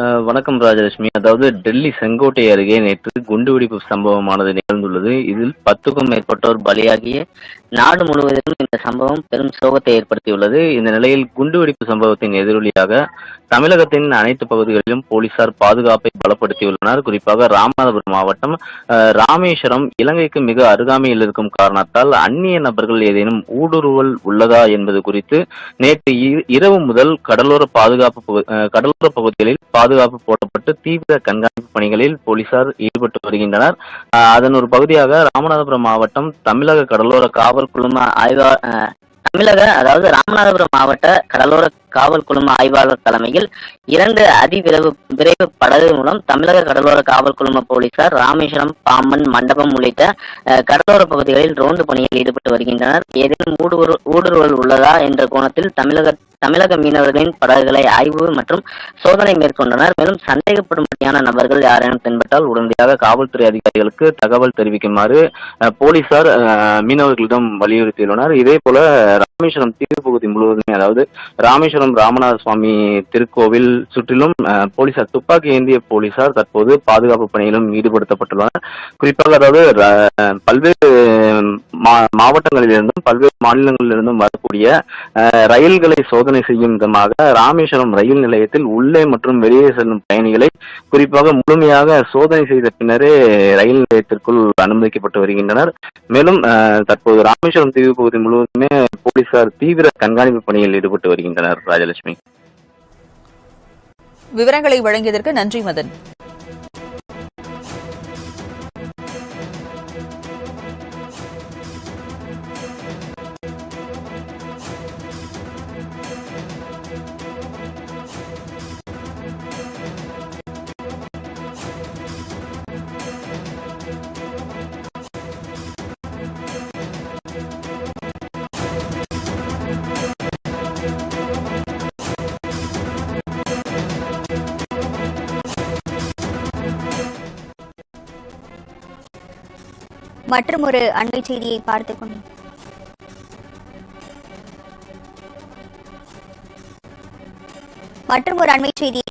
அஹ் வணக்கம் ராஜலட்சுமி. அதாவது டெல்லி செங்கோட்டை அருகே நேற்று குண்டுவெடிப்பு சம்பவமானது நிகழ்ந்துள்ளது. இதில் பத்துக்கும் மேற்பட்டோர் பலியாகிய நாடு முழுவதிலும் இந்த சம்பவம் பெரும் சோகத்தை ஏற்படுத்தியுள்ளது. இந்த நிலையில் குண்டுவெடிப்பு சம்பவத்தின் எதிரொலியாக தமிழகத்தின் அனைத்து பகுதிகளிலும் போலீசார் பாதுகாப்பை பலப்படுத்தியுள்ளனர். குறிப்பாக ராமநாதபுரம் மாவட்டம் ராமேஸ்வரம் இலங்கைக்கு மிக அருகாமையில் இருக்கும் காரணத்தால் அந்நிய நபர்கள் ஏதேனும் ஊடுருவல் உள்ளதா என்பது குறித்து நேற்று இரவு முதல் கடலோர பாதுகாப்பு கடலோர பகுதிகளில் பாதுகாப்பு போடப்பட்டு தீவிர கண்காணிப்பு பணிகளில் போலீசார் ஈடுபட்டு வருகின்றனர். அதன் ஒரு பகுதியாக ராமநாதபுரம் மாவட்டம் தமிழக கடலோர காவல் குழும ஆய்வா தமிழக அதாவது ராமநாதபுரம் மாவட்ட கடலோர காவல் குழும ஆய்வாளர் தலைமையில் இரண்டு அதிவிரைவு விரைவு படகு மூலம் தமிழக கடலோர காவல் குழும போலீசார் ராமேஸ்வரம் பாம்பன் மண்டபம் உள்ளிட்ட கடலோர பகுதிகளில் ரோந்து பணியில் ஈடுபட்டு வருகின்றனர். ஏதேனும் ஊடுருவல் ஊடுருவல் உள்ளதா என்ற கோணத்தில் தமிழக தமிழக மீனவர்களின் படகுகளை ஆய்வு மற்றும் சோதனை மேற்கொண்டனர். மேலும் சந்தேகப்படும்படியான நபர்கள் யாரேனும் தென்பட்டால் உடனடியாக காவல்துறை அதிகாரிகளுக்கு தகவல் தெரிவிக்குமாறு போலீசார் மீனவர்களிடம் வலியுறுத்தியுள்ளனர். இதே போல ராமேஸ்வரம் தீவு பகுதி முழுவதுமே அதாவது ராமேஸ்வரம் ராமநாத சுவாமி திருக்கோவில் சுற்றிலும் போலீசார் துப்பாக்கி ஏந்திய போலீசார் தற்போது பாதுகாப்பு பணியிலும் ஈடுபடுத்தப்பட்டுள்ளனர். குறிப்பாக அதாவது பல்வேறு மா- மாவட்டங்களிலிருந்தும் பல்வேறு மாநிலங்களிலிருந்தும் வரக்கூடிய ரயில்களை சோதனை செய்யும் விதமாக ராமேஸ்வரம் ரயில் நிலையத்தில் உள்ளே மற்றும் வெளியே செல்லும் பயணிகளை குறிப்பாக முழுமையாக சோதனை செய்த பின்னரே ரயில் நிலையத்திற்குள் அனுமதிக்கப்பட்டு வருகின்றனர். மேலும் தற்போது ராமேஸ்வரம் தீவு பகுதி முழுவதுமே போலீசார் தீவிர கண்காணிப்பு பணியில் ஈடுபட்டு வருகின்றனர் ராஜலட்சுமி. விவரங்களை வழங்கியதற்கு நன்றி மதன். மற்றும் ஒரு அண்மை செய்தியை பார்த்து கொண்டோம் மற்றும் ஒரு அண்மை செய்தியை